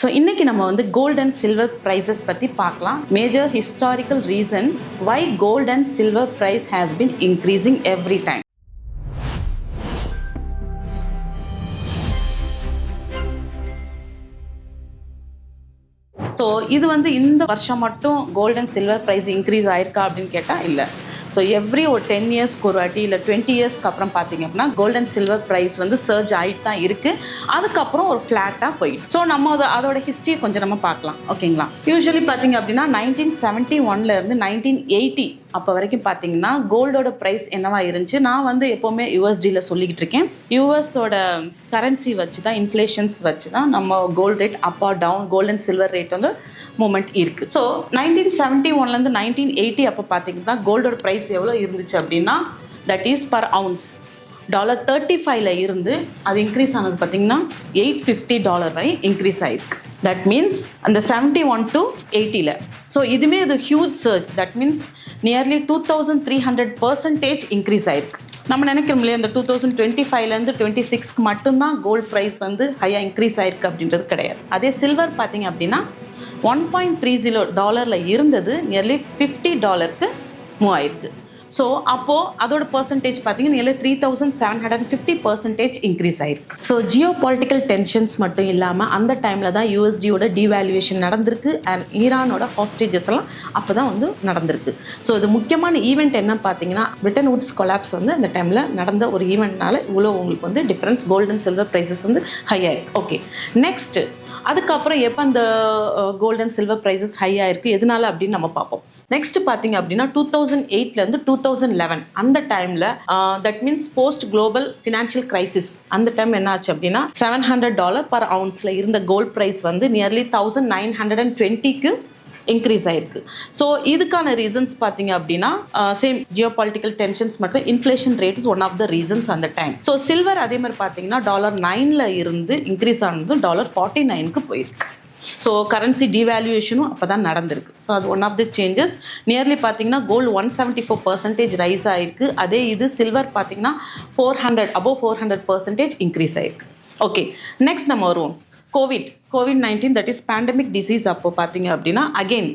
So இன்றைக்கி நம்ம வந்து கோல்ட் அண்ட் சில்வர் ப்ரைஸஸ் பற்றி பார்க்கலாம். Major historical reason why gold and silver price has been increasing every time so இது வந்து இந்த வருஷம் மட்டும் golden and silver price increase ஆயிருக்கா அப்படின்னு கேட்டால் இல்லை. ஸோ எவ்ரி ஒரு டென் இயர்ஸ்க்கு ஒரு வாட்டி இல்லை டுவெண்ட்டி இயர்ஸ்க்கு அப்புறம் பார்த்தீங்க அப்படின்னா கோல்ட் அண்ட் சில்வர் ப்ரைஸ் வந்து சர்ஜ் ஆகிட்டு தான் இருக்குது அதுக்கப்புறம் ஒரு ஃப்ளாட்டாக போயிடும். ஸோ நம்ம அதை அதோட ஹிஸ்ட்ரியை கொஞ்சம் நம்ம பார்க்கலாம். ஓகேங்களா யூஸ்வலி பார்த்தீங்க அப்படின்னா நைன்டீன் செவன்ட்டி ஒன்லேருந்து நைன்டீன் எயிட்டி அப்போ வரைக்கும் பார்த்தீங்கன்னா கோல்டோட ப்ரைஸ் என்னவா இருந்துச்சு? நான் வந்து எப்போவுமே யூஎஸ்டியில் சொல்லிக்கிட்டு இருக்கேன். யூஎஸோட கரன்சி வச்சு தான் இன்ஃப்ளேஷன்ஸ் வச்சு தான் நம்ம gold rate up down gold and silver rate வந்து மூமெண்ட் இருக்குது ஸோ நைன்டீன் செவன்ட்டி ஒன்லேருந்து நைன்டீன் எயிட்டி அப்போ பார்த்தீங்கன்னா கோல்டோட ப்ரைஸ் எவ்வளோ இருந்துச்சு அப்படின்னா that is per ounce dollar thirty ஃபைவ்ல இருந்து அது இன்க்ரீஸ் ஆனது பார்த்தீங்கன்னா எயிட் ஃபிஃப்டி டாலர் வரை இன்க்ரீஸ் ஆயிருக்கு. தட் மீன்ஸ் அந்த செவன்ட்டி ஒன் டு எயிட்டியில் ஸோ இதுவுமே இது huge surge that means nearly two thousand three hundred percentage increase ஆயிருக்கு. நம்ம நினைக்கிறோம் இல்லையா இந்த டூ தௌசண்ட் டுவெண்ட்டி ஃபைவ்லேருந்து டுவெண்ட்டி சிக்ஸ்க்கு மட்டும்தான் கோல்ட் ப்ரைஸ் வந்து ஹையாக இன்க்ரீஸ் ஆயிருக்கு அப்படின்றது கிடையாது. அதே சில்வர் பார்த்தீங்க அப்படின்னா ஒன் பாயிண்ட் த்ரீ ஜீரோ டாலரில் இருந்தது நியர்லி ஃபிஃப்டி டாலருக்கு மூவ் ஆயிருக்கு. ஸோ அப்போது அதோட பர்சன்டேஜ் பார்த்தீங்கன்னா nearly three thousand seven hundred fifty percentage increase ஆயிருக்கு. ஸோ ஜியோ பாலிட்டிக்கல் டென்ஷன்ஸ் மட்டும் இல்லாமல் அந்த டைமில் தான் யூஎஸ்டியோட டிவேல்யூவேஷன் நடந்திருக்கு அண்ட் ஈரானோட ஹாஸ்டேஜஸ் எல்லாம் அப்போ தான் வந்து நடந்திருக்கு. ஸோ இது முக்கியமான ஈவெண்ட் என்ன பார்த்தீங்கன்னா பிரிட்டன் வுட்ஸ் கொலாப்ஸ் வந்து அந்த டைமில் நடந்த ஒரு ஈவெண்ட்னால இவ்வளோ உங்களுக்கு வந்து difference gold and silver prices வந்து ஹையாக இருக்குது ஓகே நெக்ஸ்ட்டு அதுக்கப்புறம் எப்போ அந்த கோல்டன் சில்வர் ப்ரைஸஸ் ஹையாக இருக்குது எதனால அப்படின்னு நம்ம பார்ப்போம். நெக்ஸ்ட் பார்த்தீங்க அப்படின்னா டூ தௌசண்ட் எயிட்லேருந்து டூ தௌசண்ட் லெவன் அந்த டைமில் that means post global financial crisis அந்த டைம் என்ன ஆச்சு அப்படின்னா செவன் ஹண்ட்ரட் டாலர் பர் அவுன்ஸில் இருந்த கோல்ட் ப்ரைஸ் வந்து nearly thousand nine hundred and டுவெண்ட்டிக்கு இன்க்ரீஸ் ஆயிருக்கு. ஸோ இதுக்கான ரீசன்ஸ் பார்த்தீங்க அப்படின்னா சேம் ஜியோ பாலிட்டிக்கல் டென்ஷன்ஸ் மற்றும் inflation rate is one of the reasons அந்த டைம் ஸோ சில்வர் அதே மாதிரி பார்த்தீங்கன்னா டாலர் நைனில் இருந்து இன்க்ரீஸ் ஆனதும் டாலர் ஃபார்ட்டி நைனுக்கு போயிருக்கு. ஸோ கரன்சி டிவேல்யூஷனும் அப்போ தான் நடந்திருக்கு. ஸோ அது one of the changes nearly பார்த்தீங்கன்னா gold one seventy four percentage rise ஆயிருக்கு. அதே இது சில்வர் பார்த்தீங்கன்னா four hundred above four hundred percentage increase ஆயிருக்கு. ஓகே நெக்ஸ்ட் நம்ம வருவோம். Covid covid nineteen that is pandemic disease அப்போ பார்த்தீங்க அப்படின்னா அகெயின்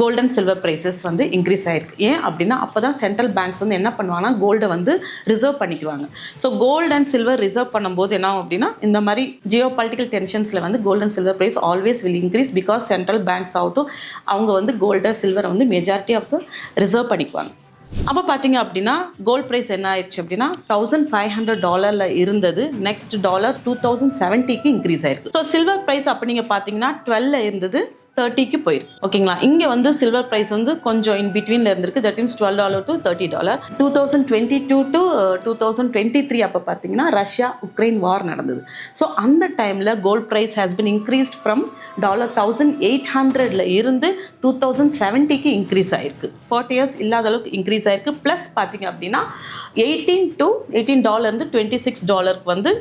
கோல்டன் சில்வர் ப்ரைஸஸ் வந்து இன்க்ரீஸ் ஆயிருக்கு. ஏன் அப்படின்னா அப்போ தான் சென்ட்ரல் பேங்க்ஸ் வந்து என்ன பண்ணுவாங்கன்னா கோல்டை வந்து ரிசர்வ் பண்ணிக்குவாங்க. So gold and silver reserve பண்ணும்போது என்ன அப்படின்னா இந்த மாதிரி ஜியோ பொலிட்டிக்கல் டென்ஷன்ஸில் வந்து golden and silver price always will increase because central banks ஆகட்டும் அவங்க வந்து கோல்டு சில்வரை வந்து மெஜாரிட்டி ஆஃப் த ரிசர்வ் பண்ணிக்குவாங்க. அப்போ பார்த்தீங்க அப்படின்னா கோல்ட் ப்ரைஸ் என்ன ஆயிடுச்சு அப்படின்னா தௌசண்ட் ஃபைவ் ஹண்ட்ரட் டாலரில் இருந்தது. நெக்ஸ்ட் டாலர் டூ தௌசண்ட் செவன்ட்டிக்கு இன்க்ரீஸ் ஆயிருக்கு. ஸோ சில்வர் ப்ரைஸ் அப்போ நீங்கள் பார்த்தீங்கன்னா டுவெல்ல இருந்தது தேர்ட்டிக்கு போயிருக்கு. ஓகேங்களா இங்கே வந்து சில்வர் ப்ரைஸ் வந்து கொஞ்சம் இன் பிட்வீனில் இருந்திருக்கு. That means twelve dollar to thirty dollar two thousand twenty two to two thousand twenty three அப்போ பார்த்தீங்கன்னா ரஷ்யா உக்ரைன் வார் நடந்தது. ஸோ அந்த டைமில் gold price has been increased from dollar thousand eight ஹண்ட்ரட்ல இருந்து டூ தௌசண்ட் செவன்ட்டிக்கு increase ஆயிருக்கு. Forty years இல்லாத அளவுக்கு இன்க்ரீஸ் ஆயிருக்கு ப்ளஸ் பார்த்தீங்க அப்படின்னா எயிட்டீன் டு எயிட்டீன் டாலர்ந்து டுவெண்ட்டி சிக்ஸ் டாலருக்கு வந்து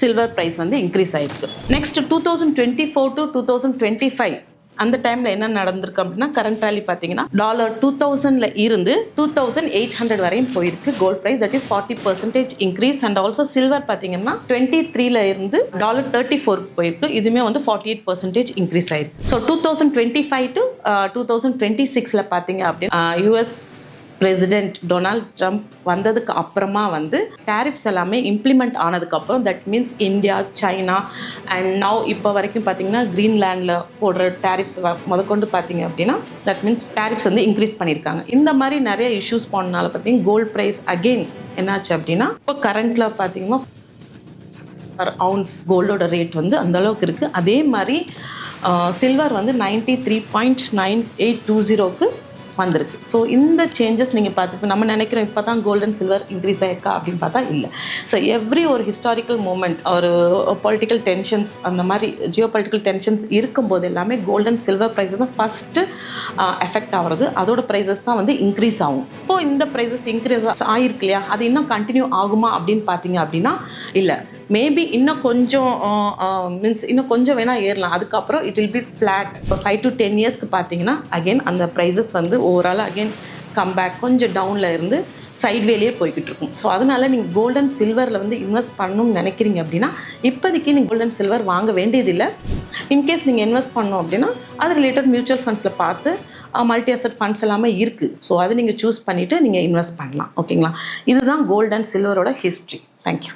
சில்வர் ப்ரைஸ் வந்து இன்க்ரீஸ் ஆயிருக்கு. Next two thousand twenty four to two thousand twenty five அந்த டைமில் என்ன நடந்திருக்கு அப்படின்னா கரண்ட் ரேலி பார்த்தீங்கன்னா டாலர் டூ தௌசண்டில் இருந்து டூ தௌசண்ட் எயிட் ஹண்ட்ரட் வரையும் போயிருக்கு. Gold price that is forty percentage increase and also silver பார்த்தீங்கன்னா டுவெண்ட்டி த்ரீல இருந்து டாலர் தேர்ட்டி ஃபோருக்கு போயிருக்கு. இதுவுமே வந்து ஃபார்ட்டி எயிட் பர்சன்டேஜ் இன்க்ரீஸ் ஆயிருக்கு. So two thousand twenty five to two thousand twenty சிக்ஸில் பார்த்தீங்க அப்படின்னா யூஎஸ் பிரசிடென்ட் டொனால்ட் ட்ரம்ப் வந்ததுக்கு அப்புறமா வந்து டேரிஃப்ஸ் எல்லாமே இம்ப்ளிமெண்ட் ஆனதுக்கப்புறம் that means India China and now இப்போ வரைக்கும் பார்த்தீங்கன்னா க்ரீன்லேண்டில் போடுற டேரிஃப்ஸ் முதற்கொண்டு பார்த்தீங்க அப்படின்னா தட் மீன்ஸ் டேரிஃப்ஸ் வந்து இன்க்ரீஸ் பண்ணியிருக்காங்க. இந்த மாதிரி நிறைய இஷ்யூஸ் போனனால பார்த்தீங்கன்னா கோல்ட் ப்ரைஸ் அகெயின் என்னாச்சு அப்படின்னா இப்போ கரண்ட்டில் பார்த்தீங்கன்னா பர் அவுன்ஸ் கோல்டோட ரேட் வந்து அந்த அளவுக்கு இருக்குது அதே மாதிரி சில்வர் வந்து ninety three point nine eight two ஜீரோக்கு வந்திருக்கு. ஸோ இந்த சேஞ்சஸ் நீங்கள் பார்த்து நம்ம நினைக்கிறோம் இப்போ தான் கோல்டன் சில்வர் இன்க்ரீஸ் ஆயிருக்கா அப்படின்னு பார்த்தா இல்லை. ஸோ எவ்ரி ஒரு ஹிஸ்டாரிக்கல் மூமெண்ட் ஒரு பொலிட்டிக்கல் டென்ஷன்ஸ் அந்த மாதிரி ஜியோ பொலிட்டிக்கல் டென்ஷன்ஸ் இருக்கும்போது எல்லாமே கோல்டன் சில்வர் ப்ரைஸஸ் தான் ஃபஸ்ட்டு எஃபெக்ட் ஆகிறது. அதோட ப்ரைஸஸ் தான் வந்து இன்க்ரீஸ் ஆகும். இப்போது இந்த ப்ரைஸஸ் இன்க்ரீஸ் ஆகிருக்கு இல்லையா? அது இன்னும் கண்டினியூ ஆகுமா அப்படின்னு பார்த்தீங்க அப்படின்னா இல்லை. மேபி இன்னும் கொஞ்சம் மீன்ஸ் இன்னும் கொஞ்சம் வேணால் ஏறலாம். அதுக்கப்புறம் இட் வில் பி ஃப்ளாட் இப்போ ஃபைவ் டு டென் இயர்ஸ்க்கு பார்த்தீங்கன்னா அகைன் அந்த ப்ரைஸஸ் வந்து ஓவரால் அகைன் கம்பேக் கொஞ்சம் டவுனில் இருந்து சைட்வேலேயே போய்கிட்டு இருக்கும். ஸோ அதனால் நீங்கள் கோல்டன் சில்வரில் வந்து இன்வெஸ்ட் பண்ணணும்னு நினைக்கிறீங்க அப்படின்னா இப்போதைக்கு நீங்கள் கோல்டன் சில்வர் வாங்க வேண்டியதில்லை. இன்கேஸ் நீங்கள் இன்வெஸ்ட் பண்ணோம் அப்படின்னா அது ரிலேட்டட் மியூச்சுவல் ஃபண்ட்ஸில் பார்த்து மல்டி அசட் ஃபண்ட்ஸ் எல்லாமே இருக்குது ஸோ அதை நீங்கள் சூஸ் பண்ணிவிட்டு நீங்கள் இன்வெஸ்ட் பண்ணலாம். ஓகேங்களா இதுதான் கோல்டன் அண்ட் சில்வரோட ஹிஸ்ட்ரி தேங்க்யூ